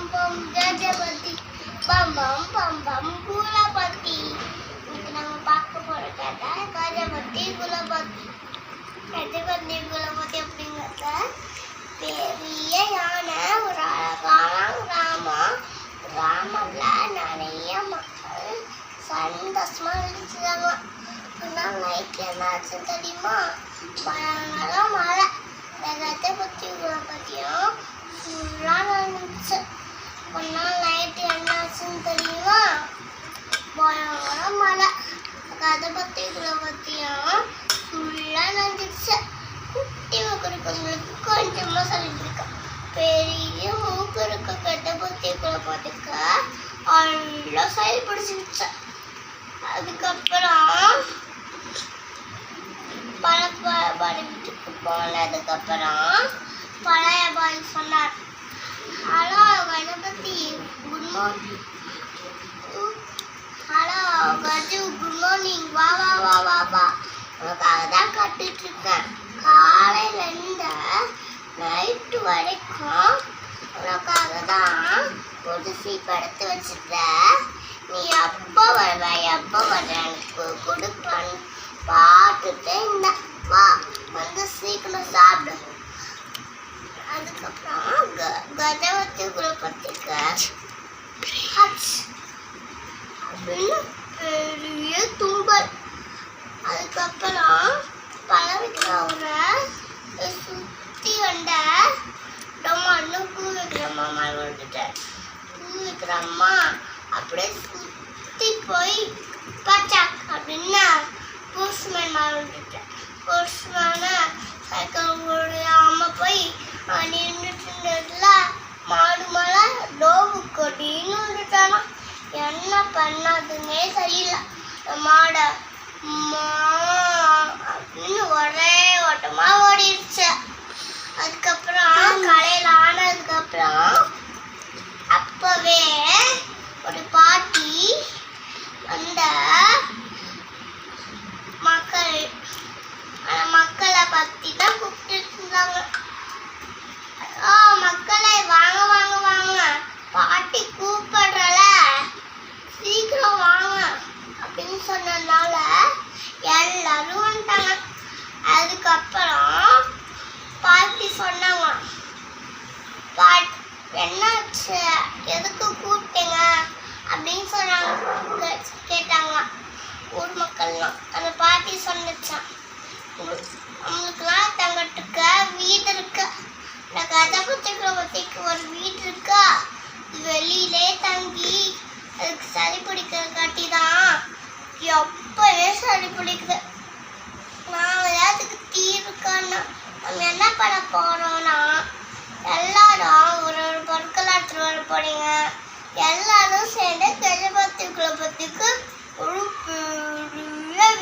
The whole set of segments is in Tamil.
பம் பம் கஜபதி. பம் பம் பம் பம் குலபதி. இன்னைக்கு நம்ம பார்க்க போற கதை கஜபதி குலபதி. கஜபதி குலபதி அப்படிங்கிறத பெரிய யானை ஒரு அழகான கிராமம். கிராமத்தில் நிறைய மக்கள் சந்தோஷமா இருந்துச்சுதாங்க. ஆனால் நைட் என்னாச்சு தெரியுமா? பயங்கர மழை வெள்ளத்தை பற்றி பற்றியும் ஃபுல்லாக நடந்துச்சு ஒரு நாள் நைட்டு என்னாச்சுன்னு தெரியுமா பயங்கர மழை கதை பற்றி பற்றியும் ஃபுல்லாக நடந்துச்சு குட்டி மூக்கு இருக்கவங்களுக்கு கொஞ்சமாக சொல்லிட்டுருக்கேன். பெரிய மூக்கு இருக்க கெட்ட பற்றி பார்த்துக்க நல்லா செயல்படுச்சிருச்சேன் அதுக்கப்புறம் பல பழைய வீட்டுக்கு போனதுக்கப்புறம் பழைய பாய் சொன்னார். Hello Ganapathi good morning hello Kaju good morning வா வா வா வா வா. உனக்காக தான் கட்டிட்டு இருக்கேன். காலையிலேருந்து நைட்டு வரைக்கும் உனக்காக தான் குடிசி படுத்து வச்சிருக்கேன். நீ எப்போ வருவ எப்போ வருவ எனக்கு கொடுப்பான்னு பார்த்துட்டு இந்த வா வந்து சீக்கிரம் சாப்பிடு. அதுக்கப்புறம் க- கஜவத்தி அப்படின்னு பெரிய தூபல். அதுக்கப்புறம் பழவிக்கிறவரை சுற்றி வந்த டொம்மான்னு பூ வைக்கிறம்மா மாமா வந்துட்டார் பூ வைக்கிறம்மா அப்படியே சுற்றி போய் பச்சாக் அப்படின்னா போஸ்ட்மேன் மேலே விட்டுட்டேன் போஸ்ட்மேனை சைக்கிள் முடியாமல் பண்ணாதுன்னே சரியில்ல. அந்த மாடை மா அப்படின்னு ஒரே ஓட்டமாக ஓடிடுச்சு அதுக்கப்புறம் கடையில் ஆனதுக்கப்புறம் அப்பவே ஒரு பாட்டி அந்த மக்கள் அந்த மக்களை பற்றி தான் கூப்பிட்டு இருந்தாங்க ஓ மக்களை வாங்க வாங்க வாங்க பாட்டி கூப்பிடுறல சீக்கிரம் வாங்க அப்படின்னு சொன்னதுனால எல்லாரும் வந்துட்டாங்க அதுக்கப்புறம் பாட்டி சொன்னாங்க பாட் என்னாச்சு எதுக்கு கூப்பிட்டீங்க அப்படின்னு சொன்னாங்க கே- கேட்டாங்க ஊர் அந்த பாட்டி சொன்னிச்சான் அவங்களுக்குலாம் தங்கட்டுக்க வீடு இருக்கு? இந்த கதபத்தி குலபத்திக்கு ஒரு வீடு இருக்கா? வெளியிலே தங்கி அதுக்கு சளி பிடிக்கிற காட்டி தான் எப்பவே சளி பிடிக்குது. நான் அதுக்கு தீர்வுக்கான நம்ம என்ன பண்ண போகிறோம்னா எல்லாரும் ஒரு ஒரு பொருட்கள் எடுத்துட்டு வர போறீங்க. எல்லாரும் சேர்ந்து கஜபத்தி குலபத்திக்கு ஒரு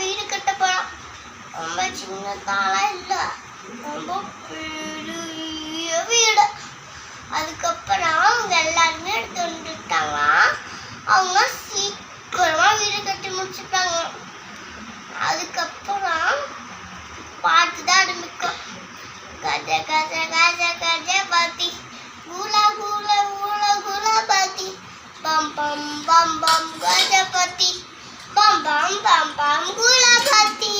வீடு கட்ட போறோம். ரொம்ப சின்னதாலாம் இல்லை. ரொம்ப பெரிய வீடு. அதுக்கப்புறம் அவங்க எல்லாருமே எடுத்து வந்துட்டாங்க. அவங்க சீக்கிரமா வீடு கட்டி முடிச்சுட்டாங்க. அதுக்கப்புறம் பாட்டு தான் ஆரம்பிக்கும் கஜ கஜ கஜ கஜ பாத்தி. கூலா கூலா கூலா கூலா பாத்தி. பம் பம் பம் பம் கஜ பாத்தி. பம் பம் பம் கூலா பாத்தி